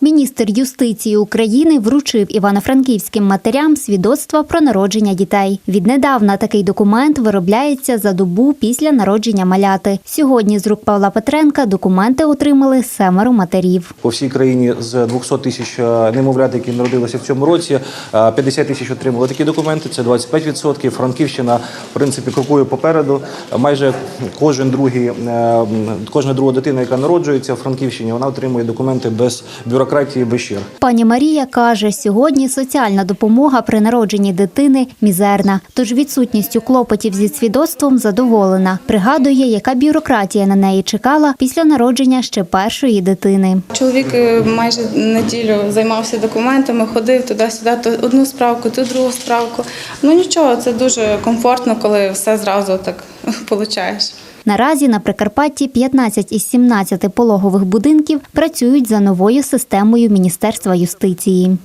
Міністр юстиції України вручив івано-франківським матерям свідоцтва про народження дітей. Віднедавна такий документ виробляється за добу після народження маляти. Сьогодні з рук Павла Петренка документи отримали семеро матерів. По всій країні з 200 тисяч е, немовлят, які народилися в цьому році, е, 50 тисяч отримали такі документи. Це 25%. Франківщина, в принципі, крокує попереду. Майже кожен другий, е, кожна друга дитина, яка народжується в Франківщині, вона отримує документи без бюрократії, без черг. Пані Марія каже, сьогодні соціальна допомога при народженні дитини мізерна, тож відсутністю клопотів зі свідоцтвом задоволена. Пригадує, яка бюрократія на неї чекала після народження ще першої дитини. Чоловік е, майже неділю займався документами, ходив туди-сюди, то одну справку, то другу справку. Ну нічого, це дуже комфортно, коли все зразу так получаєш. Наразі на Прикарпатті 15 із 17 пологових будинків працюють за новою системою Міністерства юстиції.